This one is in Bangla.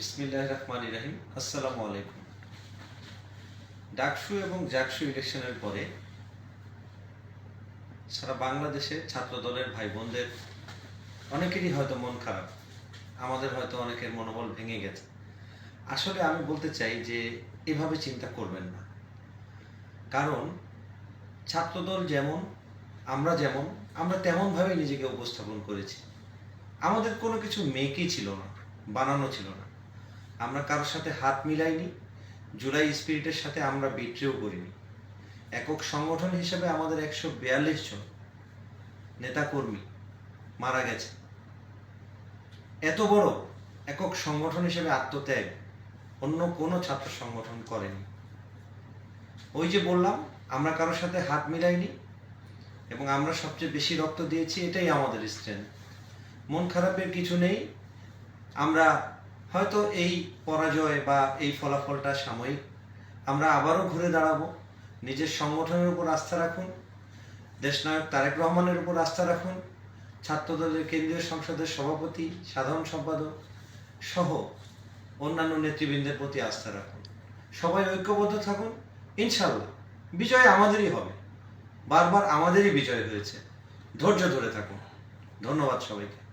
বিসমিল্লাহ রহমান রাহিম। আসসালামু আলাইকুম। ডাকসু এবং জাকসু ইলেকশনের পরে সারা বাংলাদেশে ছাত্র দলের ভাই বোনদের অনেকেরই হয়তো মন খারাপ, আমাদের হয়তো অনেকের মনোবল ভেঙে গেছে। আসলে আমি বলতে চাই যে এভাবে চিন্তা করবেন না। কারণ ছাত্রদল যেমন, আমরা যেমন, আমরা তেমনভাবে নিজেকে উপস্থাপন করেছি। আমাদের কোনো কিছু মেকই ছিল না, বানানো ছিল না। আমরা কারোর সাথে হাত মিলাইনি, জুলাই স্পিরিটের সাথে আমরা বিট্রেও করিনি। একক সংগঠন হিসেবে আমাদের একশো বিয়াল্লিশ জন নেতাকর্মী মারা গেছে। এত বড় একক সংগঠন হিসেবে আত্মত্যাগ অন্য কোনো ছাত্র সংগঠন করেনি। ওই যে বললাম, আমরা কারোর সাথে হাত মিলাইনি এবং আমরা সবচেয়ে বেশি রক্ত দিয়েছি, এটাই আমাদের স্ট্রেংথ মন খারাপের কিছু নেই, আমরা হয়তো এই পরাজয় বা এই ফলাফলটা সাময়িক। আমরা আবারও ঘুরে দাঁড়াবো। নিজের সংগঠনের উপর আস্থা রাখুন। দেশনায়ক তারেক রহমানের উপর আস্থা রাখুন। ছাত্রদলের কেন্দ্রীয় সংসদের সভাপতি, সাধারণ সম্পাদক সহ অন্যান্য নেতৃবৃন্দের প্রতি আস্থা রাখুন। সবাই ঐক্যবদ্ধ থাকুন। ইনশাল্লাহ বিজয় আমাদেরই হবে। বারবার আমাদেরই বিজয় হয়েছে। ধৈর্য ধরে থাকুন। ধন্যবাদ সবাইকে।